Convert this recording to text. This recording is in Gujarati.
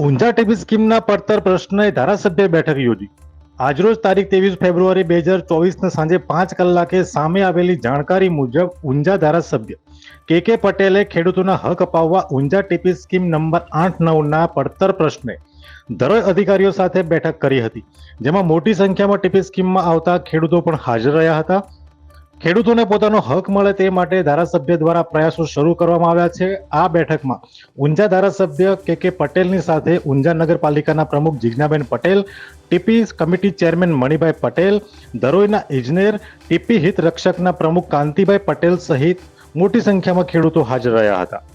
ઊંઝા ટીબી સ્કીમના પડતર પ્રશ્ને ધારાસભ્ય બેઠક યોજી. આજરોજ તારીખ ત્રેવીસ ફેબ્રુઆરી બે હજાર ચોવીસના સાંજે પાંચ કલાકે સામે આવેલી જાણકારી મુજબ ઊંઝા ધારાસભ્ય કે કે પટેલે ખેડૂતોના હક અપાવવા ઊંઝા ટીપી સ્કીમ નંબર આઠ નવના પડતર પ્રશ્ને ધરોઈ અધિકારીઓ સાથે બેઠક કરી હતી. જેમાં મોટી સંખ્યામાં ટીપી સ્કીમમાં આવતા ખેડૂતો પણ હાજર રહ્યા હતા. ખેડૂતોને પોતાનો હક મળે તે માટે ધારાસભ્ય દ્વારા પ્રયાસો શરૂ કરવામાં આવ્યા છે. આ બેઠકમાં ઊંઝા ધારાસભ્ય કે કે પટેલની સાથે ઊંઝા નગરપાલિકાના પ્રમુખ Jignaben Patel, TP committee chairman Manibhai Patel ધરોઈના ઇજનેર, ટીપી હિત રક્ષકના પ્રમુખ કાંતિભાઈ પટેલ સહિત મોટી સંખ્યામાં ખેડૂતો હાજર રહ્યા હતા.